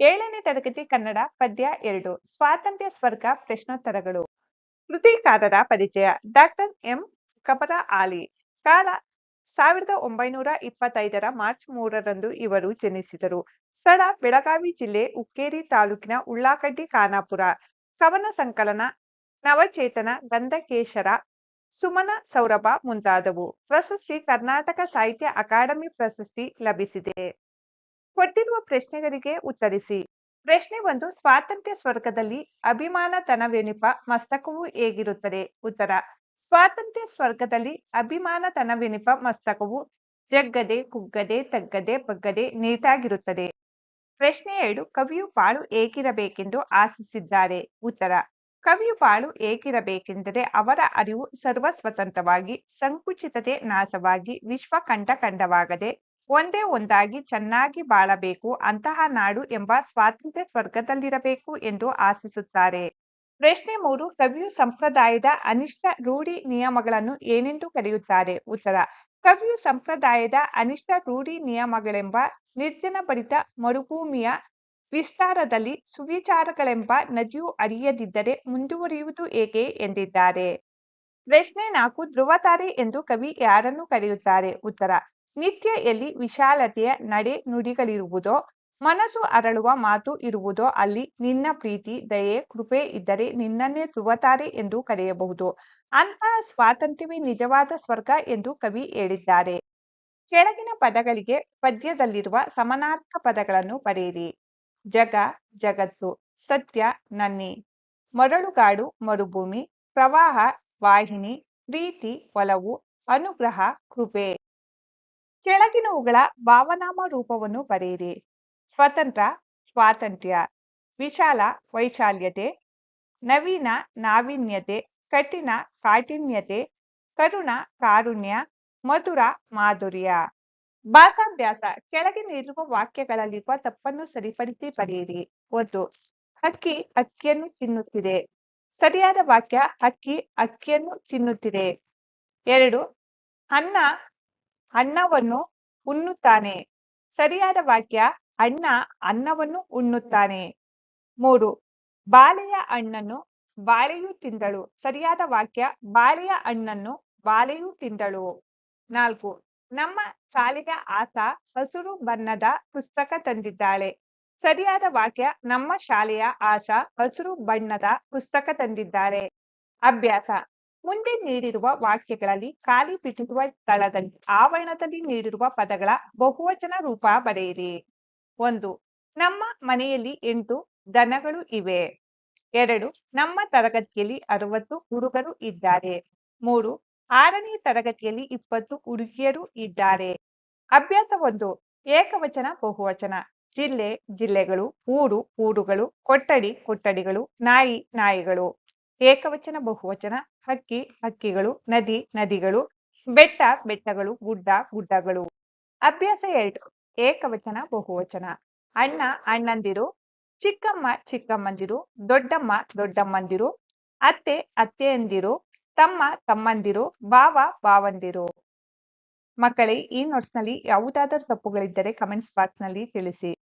ಏಳನೇ ತರಗತಿ ಕನ್ನಡ ಪದ್ಯ ಎರಡು, ಸ್ವಾತಂತ್ರ್ಯ ಸ್ವರ್ಗ ಪ್ರಶ್ನೋತ್ತರಗಳು. ಕೃತಿಕಾರರ ಪರಿಚಯ, ಡಾಕ್ಟರ್ ಎಂ. ಕಬರ ಆಲಿ. ಕಾಲ ಸಾವಿರದ ಒಂಬೈನೂರ ಇಪ್ಪತ್ತೈದರ ಮಾರ್ಚ್ ಮೂರರಂದು ಇವರು ಜನಿಸಿದರು. ಸ್ಥಳ ಬೆಳಗಾವಿ ಜಿಲ್ಲೆ ಉಕ್ಕೇರಿ ತಾಲೂಕಿನ ಉಳ್ಳಾಕಡ್ಡಿ ಖಾನಾಪುರ. ಕವನ ಸಂಕಲನ, ನವಚೇತನ, ಗಂಧಕೇಶರ, ಸುಮನ ಸೌರಭ ಮುಂತಾದವು. ಪ್ರಶಸ್ತಿ ಕರ್ನಾಟಕ ಸಾಹಿತ್ಯ ಅಕಾಡೆಮಿ ಪ್ರಶಸ್ತಿ ಲಭಿಸಿದೆ. ಕೊಟ್ಟಿರುವ ಪ್ರಶ್ನೆಗಳಿಗೆ ಉತ್ತರಿಸಿ. ಪ್ರಶ್ನೆ ಒಂದು, ಸ್ವಾತಂತ್ರ್ಯ ಸ್ವರ್ಗದಲ್ಲಿ ಅಭಿಮಾನತನವೆನಿಪ ಮಸ್ತಕವು ಹೇಗಿರುತ್ತದೆ? ಉತ್ತರ, ಸ್ವಾತಂತ್ರ್ಯ ಸ್ವರ್ಗದಲ್ಲಿ ಅಭಿಮಾನತನವೆನಿಪ ಮಸ್ತಕವು ಜಗ್ಗದೆ, ಕುಗ್ಗದೆ, ತಗ್ಗದೆ, ಬಗ್ಗದೆ ನೀಟಾಗಿರುತ್ತದೆ. ಪ್ರಶ್ನೆ ಎರಡು, ಕವಿಯು ಬಾಳು ಏಕಿರಬೇಕೆಂದು ಆಶಿಸಿದ್ದಾರೆ? ಉತ್ತರ, ಕವಿಯು ಬಾಳು ಏಕಿರಬೇಕೆಂದರೆ ಅವರ ಅರಿವು ಸರ್ವಸ್ವತಂತ್ರವಾಗಿ, ಸಂಕುಚಿತತೆ ನಾಶವಾಗಿ ವಿಶ್ವ ಕಂಡ ಕಂಡವಾಗದೆ ಒಂದೇ ಒಂದಾಗಿ ಚೆನ್ನಾಗಿ ಬಾಳಬೇಕು, ಅಂತಹ ನಾಡು ಎಂಬ ಸ್ವಾತಂತ್ರ್ಯ ಸ್ವರ್ಗದಲ್ಲಿರಬೇಕು ಎಂದು ಆಶಿಸುತ್ತಾರೆ. ಪ್ರಶ್ನೆ ಮೂರು, ಕವಿಯು ಸಂಪ್ರದಾಯದ ಅನಿಷ್ಟ ರೂಢಿ ನಿಯಮಗಳನ್ನು ಏನೆಂದು ಕರೆಯುತ್ತಾರೆ? ಉತ್ತರ, ಕವಿಯು ಸಂಪ್ರದಾಯದ ಅನಿಷ್ಟ ರೂಢಿ ನಿಯಮಗಳೆಂಬ ನಿರ್ಜನ ಭರಿತ ಮರುಭೂಮಿಯ ವಿಸ್ತಾರದಲ್ಲಿ ಸುವಿಚಾರಗಳೆಂಬ ನದಿಯು ಅರಿಯದಿದ್ದರೆ ಮುಂದುವರಿಯುವುದು ಏಕೆ ಎಂದಿದ್ದಾರೆ? ಪ್ರಶ್ನೆ ನಾಲ್ಕು, ಧ್ರುವತಾರೆ ಎಂದು ಕವಿ ಯಾರನ್ನು ಕರೆಯುತ್ತಾರೆ? ಉತ್ತರ ನಿತ್ಯ ಎಲ್ಲಿ ವಿಶಾಲತೆಯ ನಡೆ ನುಡಿಗಳಿರುವುದೋ, ಮನಸ್ಸು ಅರಳುವ ಮಾತು ಇರುವುದೋ, ಅಲ್ಲಿ ನಿನ್ನ ಪ್ರೀತಿ, ದಯೆ, ಕೃಪೆ ಇದ್ದರೆ ನಿನ್ನನ್ನೇ ಧ್ರುವತಾರೆ ಎಂದು ಕರೆಯಬಹುದು. ಅಂತಹ ಸ್ವಾತಂತ್ರ್ಯವೇ ನಿಜವಾದ ಸ್ವರ್ಗ ಎಂದು ಕವಿ ಹೇಳಿದ್ದಾರೆ. ಕೆಳಗಿನ ಪದಗಳಿಗೆ ಪದ್ಯದಲ್ಲಿರುವ ಸಮನಾರ್ಥ ಪದಗಳನ್ನು ಬರೆಯಿರಿ. ಜಗ, ಜಗತ್ತು, ಸತ್ಯ, ನನ್ನಿ. ಮರಳುಗಾಡು, ಮರುಭೂಮಿ, ಪ್ರವಾಹ, ವಾಹಿನಿ, ಪ್ರೀತಿ, ಒಲವು, ಅನುಗ್ರಹ, ಕೃಪೆ. ಕೆಳಗಿನವುಗಳ ಭಾವನಾಮ ರೂಪವನ್ನು ಬರೆಯಿರಿ. ಸ್ವತಂತ್ರ, ಸ್ವಾತಂತ್ರ್ಯ, ವಿಶಾಲ, ವೈಶಾಲ್ಯತೆ, ನವೀನ, ನಾವೀನ್ಯತೆ, ಕಠಿಣ, ಕಾಠಿಣ್ಯತೆ, ಕರುಣ, ಕಾರುಣ್ಯ, ಮಧುರ, ಮಾಧುರ್ಯ. ಭಾಷಾಭ್ಯಾಸ ಕೆಳಗಿನಲ್ಲಿರುವ ವಾಕ್ಯಗಳಲ್ಲಿರುವ ತಪ್ಪನ್ನು ಸರಿಪಡಿಸಿ ಬರೆಯಿರಿ. ಒಂದು ಹಕ್ಕಿ ಅಕ್ಕಿಯನ್ನು ತಿನ್ನುತ್ತಿದೆ. ಸರಿಯಾದ ವಾಕ್ಯ ಹಕ್ಕಿ ಅಕ್ಕಿಯನ್ನು ತಿನ್ನುತ್ತಿದೆ. ಎರಡು, ಅನ್ನ ಅನ್ನವನ್ನು ಉಣ್ಣುತ್ತಾನೆ. ಸರಿಯಾದ ವಾಕ್ಯ, ಅಣ್ಣ ಅನ್ನವನ್ನು ಉಣ್ಣುತ್ತಾನೆ. ಮೂರು, ಬಾಳೆಯ ಹಣ್ಣನ್ನು ಬಾಳೆಯು ತಿಂದಳು. ಸರಿಯಾದ ವಾಕ್ಯ, ಬಾಳೆಯ ಅಣ್ಣನ್ನು ಬಾಳೆಯು ತಿಂದಳು. ನಾಲ್ಕು, ನಮ್ಮ ಶಾಲೆಯ ಆತ ಹಸಿರು ಬಣ್ಣದ ಪುಸ್ತಕ ತಂದಿದ್ದಾಳೆ. ಸರಿಯಾದ ವಾಕ್ಯ, ನಮ್ಮ ಶಾಲೆಯ ಆಶಾ ಹಸಿರು ಬಣ್ಣದ ಪುಸ್ತಕ ತಂದಿದ್ದಾರೆ. ಅಭ್ಯಾಸ ಮುಂದೆ ನೀಡಿರುವ ವಾಕ್ಯಗಳಲ್ಲಿ ಖಾಲಿ ಬಿಟ್ಟಿರುವ ಸ್ಥಳದಲ್ಲಿ, ಆವರಣದಲ್ಲಿ ನೀಡಿರುವ ಪದಗಳ ಬಹುವಚನ ರೂಪ ಬರೆಯಿರಿ. ಒಂದು, ನಮ್ಮ ಮನೆಯಲ್ಲಿ ಎಂಟು ದನಗಳು ಇವೆ. ಎರಡು, ನಮ್ಮ ತರಗತಿಯಲ್ಲಿ ಅರವತ್ತು ಹುಡುಗರು ಇದ್ದಾರೆ. ಮೂರು, ಆರನೇ ತರಗತಿಯಲ್ಲಿ ಇಪ್ಪತ್ತು ಹುಡುಗಿಯರು ಇದ್ದಾರೆ. ಅಭ್ಯಾಸ ಒಂದು, ಏಕವಚನ, ಬಹುವಚನ. ಜಿಲ್ಲೆ, ಜಿಲ್ಲೆಗಳು, ಊರು, ಊರುಗಳು, ಕೊಠಡಿ, ಕೊಠಡಿಗಳು, ನಾಯಿ, ನಾಯಿಗಳು. ಏಕವಚನ, ಬಹುವಚನ, ಹಕ್ಕಿ, ಹಕ್ಕಿಗಳು, ನದಿ, ನದಿಗಳು, ಬೆಟ್ಟ, ಬೆಟ್ಟಗಳು, ಗುಡ್ಡ, ಗುಡ್ಡಗಳು. ಅಭ್ಯಾಸ ಎರಡು, ಏಕವಚನ, ಬಹುವಚನ. ಅಣ್ಣ, ಅಣ್ಣಂದಿರು, ಚಿಕ್ಕಮ್ಮ, ಚಿಕ್ಕಮ್ಮಂದಿರು, ದೊಡ್ಡಮ್ಮ, ದೊಡ್ಡಮ್ಮಂದಿರು, ಅತ್ತೆ, ಅತ್ತೆಯಂದಿರು, ತಮ್ಮ, ತಮ್ಮಂದಿರು ಬಾವ ಬಾವಂದಿರು ಮಕ್ಕಳೇ, ಈ ನೋಟ್ಸ್ನಲ್ಲಿ ಯಾವುದಾದರೂ ತಪ್ಪುಗಳಿದ್ದರೆ ಕಮೆಂಟ್ಸ್ ಬಾಕ್ಸ್ನಲ್ಲಿ ತಿಳಿಸಿ.